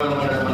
சம்பந்தமாக நீங்கள்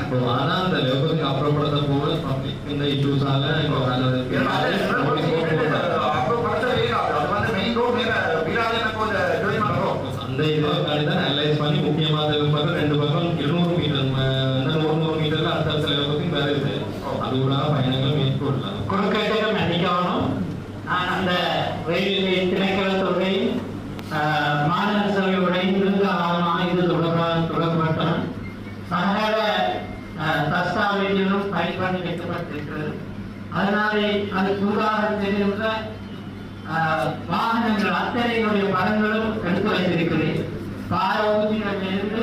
இப்போ ஆனா அந்த லெவலுக்கு அப்புறப்படுத்த போக இந்த இஷ்யூஸால அந்த இதை தான் அனலைஸ் பண்ணி முக்கியமாக பக்கம் ரெண்டு பக்கம் இருநூறு மீட்டர் இந்த நூறு நூறு மீட்டர்ல அடுத்தடுத்த லெவலுக்கும் வேற இருக்கு அது கூட பயணங்கள் மேற்கொள்ளலாம் நான் அந்த ரயில்வே திணைக்கள மாநில கொடுக்கப்பட்டிருக்கிறது அதனாலே அது கூறாக தெரிகின்ற வாகனங்கள் அத்தனையுடைய படங்களும் எடுத்து வைத்திருக்கிறேன். பாரூரிலிருந்து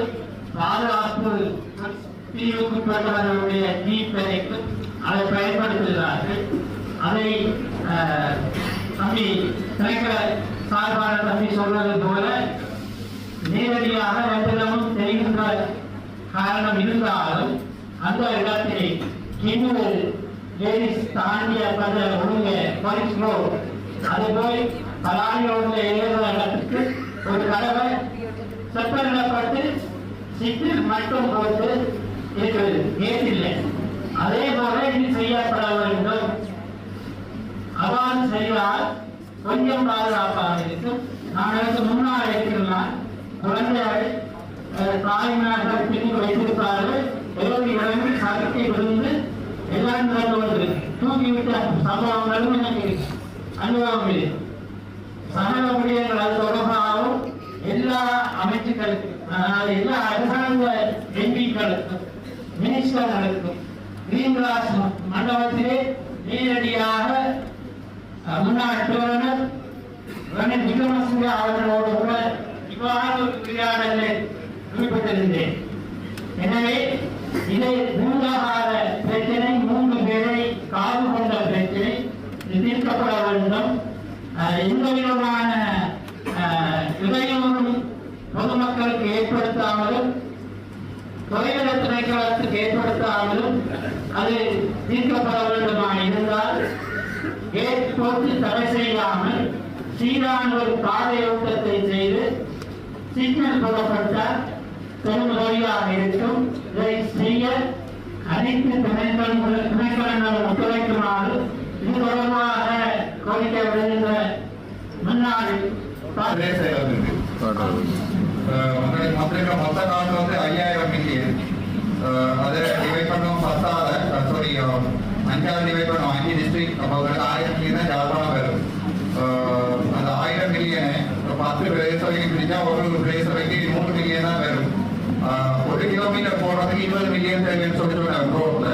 பாதுகாப்பு பிரிவுக்குட்பட்டவர்களுடைய ஜீப் வரைக்கும் அதை பயன்படுத்துகிறார்கள். அதை தம்பி திணைக்கள சார்பான தம்பி சொல்வது போல நேரடியாக வெற்றிடமும் தெரிகின்ற காரணம் இருந்தாலும் அந்த இடத்தை இன்னொரு லேடிஸ் தாண்டிய கதை ஒழுங்க போலீஸ் அது போய் பலானியோட ஏறுற இடத்துக்கு ஒரு தடவை செப்பனிடப்பட்டு சிட்டில் மட்டும் போட்டு இருக்கிறது. கேட் இல்லை. அதே போல இது செய்யப்பட வேண்டும். அவ்வாறு செய்தால் கொஞ்சம் பாதுகாப்பாக இருக்கும். நான் எனக்கு முன்னால் இருக்கிறேன். குழந்தைகள் அஹ், தாய்மார்கள் பின்னி வைத்திருப்பார்கள். ஏதாவது இறங்கி சகத்தை விழுந்து எல்லாரும் நடந்து வருது தூக்கி விட்டு சம்பவங்களும் எனக்கு அனுபவம் இல்லை. சமூக ஊழியர்கள் தொடர்பாகவும் எல்லா அமைச்சுக்களுக்கும் எல்லா அரசாங்க எம்பிக்களுக்கும் மினிஸ்டர்களுக்கும் கிரீன்கிராஸ் மண்டபத்திலே நேரடியாக முன்னாள் பிரதமர் ரணில் விக்ரமசிங்க அவர்களோடு கூட இவ்வாறு உரையாடலில் குறிப்பிட்டிருந்தேன். எனவே இதை மூலகால பிரச்சனை மூன்று பேரை காது கொண்ட பிரச்சனை தீர்க்கப்பட வேண்டும். எந்த விதமான இதயமும் இடையூறும் பொதுமக்களுக்கு ஏற்படுத்தாமலும் தொலைவிட திணைக்களத்துக்கு ஏற்படுத்தாமலும் அது தீர்க்கப்பட வேண்டுமாக இருந்தால் கேட் போட்டு தடை செய்யாமல் சீரான ஒரு பாதையோட்டத்தை செய்து சிக்னல் போடப்பட்டால் பெரும் உதவியாக இருக்கும். இதை செய்ய அனைத்து திணைக்களங்களும் திணைக்களங்களும் ஒத்துழைக்குமாறு இது தொடர்பாக கோரிக்கை விடுகின்ற முன்னாள் மொத்த மொத்த காசு வந்து ஐயாயிரம் மில்லியன் அதை டிவைட் பண்ணுவோம் பத்தாத சாரி அஞ்சாவது டிவைட் பண்ணுவோம் அஞ்சு டிஸ்ட்ரிக்ட் அப்போ அவருக்கு ஆயிரம் மில்லியன் தான் ஜாழ்ப்பாணம் வரும் ஆஹ் அந்த ஆயிரம் மில்லியனை ஒரு பத்து பிரதேசவைக்கு பிரிச்சா ஒரு பிரதேசவைக்கு மூணு மில்லியன் தான் வரும் ஆஹ் ஒரு கிலோமீட்டர் இருபது மில்லியன் தேவைன்னு சொல்லிட்டு சொன்னாங்க ரோட்ல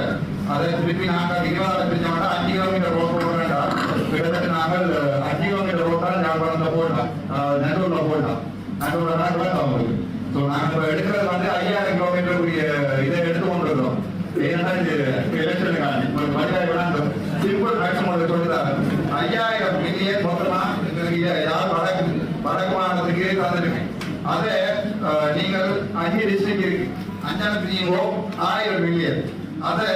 அதை திருப்பி நாங்கள் விரிவாக பிரிச்சோம்னா அஞ்சு கிலோமீட்டர் ரோட் போட வேண்டாம். கிட்டத்தட்ட நாங்கள் அஞ்சு கிலோமீட்டர் ரோட்டால் ஜாழ்ப்பாணத்தில் போடலாம் ஆஹ் நெல்லூர்ல போடலாம் நெல்லூர்ல தான் ஸோ நாங்கள் இப்போ எடுக்கிறது வந்து ஐயாயிரம் கிலோமீட்டருக்குரிய இதை எடுத்து கொண்டிருக்கிறோம் ஏன்னா இது எலெக்ஷனுக்கான சிம்பிள் மேக்ஸிமம் ஐயாயிரம் மில்லியன் மொத்தமா யார் வடக்கு வடக்கு மாநிலத்துக்கு தந்துருக்கு அதை நீங்கள் அஞ்சு டிஸ்ட்ரிக்ட் இருக்கு அஞ்சாம் பிரியுங்கோ ஆயிரம் மில்லியன் அதை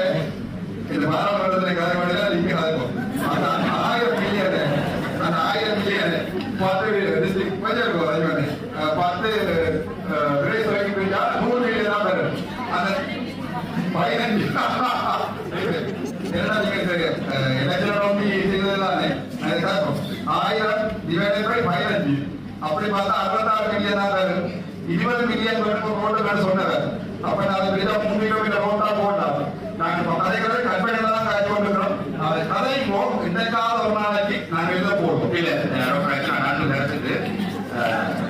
இந்த பாராளுமன்றத்தில் கதை பண்ணிதான் நீங்க இருக்கும் அந்த ஆயிரம் மில்லியன் அந்த ஆயிரம் மில்லியன் பத்து டிஸ்ட்ரிக்ட் கொஞ்சம் இருக்கும் அது வந்து பத்து விளைச்சு வரைக்கும் போயிட்டா நூறு மில்லியன் தான் பெறும் அந்த பதினஞ்சு. என்ன நீங்க எலெக்ஷன் நோக்கி அது ஆயிரம் டிவைடட் பை பதினஞ்சு. அப்படி பார்த்தா அறுபத்தாறு மில்லியன் தான் இருபது மில்லியன் சொன்னவர் அப்ப நாலு பேர் மூணு கிலோமீட்டர் போட்டா போடலாம் நாங்க இப்ப கதைகளை கற்பனையில தான் காய்ச்சி கொண்டிருக்கிறோம் அதை கதைப்போ இன்றைக்காவது ஒரு நாளைக்கு நாங்க எழுத போடுவோம் இல்ல ரொம்ப பிரச்சனை நடந்து நடக்குது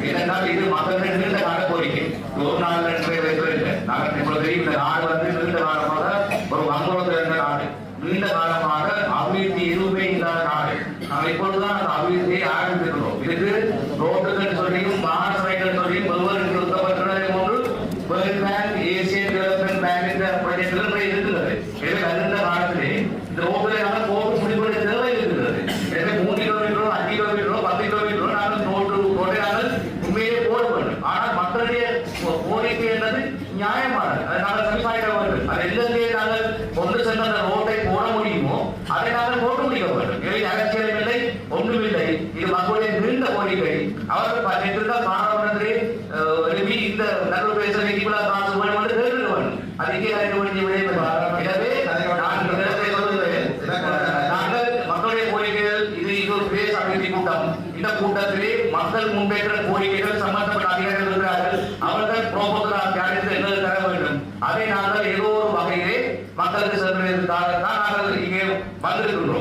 ஏனென்றால் இது மக்கள் நீண்ட கால கோரிக்கை ஒரு நாள் ரெண்டு வயசு இல்லை நாங்கள் இப்பொழுது இந்த நாடு வந்து நீண்ட காலமாக ஒரு வங்குரோத்தில் இருந்த நாடு நீண்ட காலமாக அபிவிருத்தி எதுவுமே இல்லாத நாடு நாம் இப்பொழுதுதான் அந்த அபிவிருத்தியை ஆரம்பித்திருக்கிறோம் இதுக்கு ரோட்டுகள் சொல்லியும் மகாசபைகள் சொல்லியும் ஒருவர் நிறுத்தப்பட்டுள்ளதை போன்று World Bank Asian Development Bank என்ற நிலைமை இருக்கிறது எனவே வருகின்ற காலத்திலே இந்த ரோட்டில் நாங்கள் போட்டு முடிவுடைய தேவை இருக்கிறது எனவே மூன்று கிலோமீட்டரோ அஞ்சு கிலோமீட்டரோ பத்து கிலோமீட்டரோ நாங்கள் ரோட்டு ரோட்டை நாங்கள் உண்மையிலே போட வேண்டும் ஆனால் மக்களுடைய கோ- கோரிக்கை என்பது நியாயமானது அதை நாங்கள் செவிசாய்க்க வேண்டும் அது எங்கெங்கே நாங்கள் கொண்டு சென்ற அந்த ரோட்டை போட முடியுமோ அதை நாங்கள் போட்டு முடிக்க வேண்டும் எனவே அரசியலும் இல்லை ஒன்றுமில்லை இது மக்களுடைய நீண்ட கோரிக்கை அவர்கள் நேற்றுதான் பாராளுமன்றத்திலே எழுப்பி இந்த நல்லூர் பேச இவ்வளவு காசு வேண்டும் என்று கேட்க அதுக்கே அறிந்து வேண்டிய விடயம் எனவே நாங்கள் மக்களுடைய கோரிக்கைகள் இது இது ஒரு பேச அபிவிருத்தி கூட்டம் இந்த கூட்டத்திலே மக்கள் முன்பேற்ற கோரிக்கைகள் சம்பந்தப்பட்ட அதிகாரிகள் இருக்கிறார்கள் அவர்கள் புரோபோசலாக தயாரித்து எங்களுக்கு தர வேண்டும் அதை நாங்கள் ஏதோ ஒரு வகையிலே மக்களுக்கு சென்றதற்காக தான் நாங்கள் இங்கே வந்திருக்கின்றோம்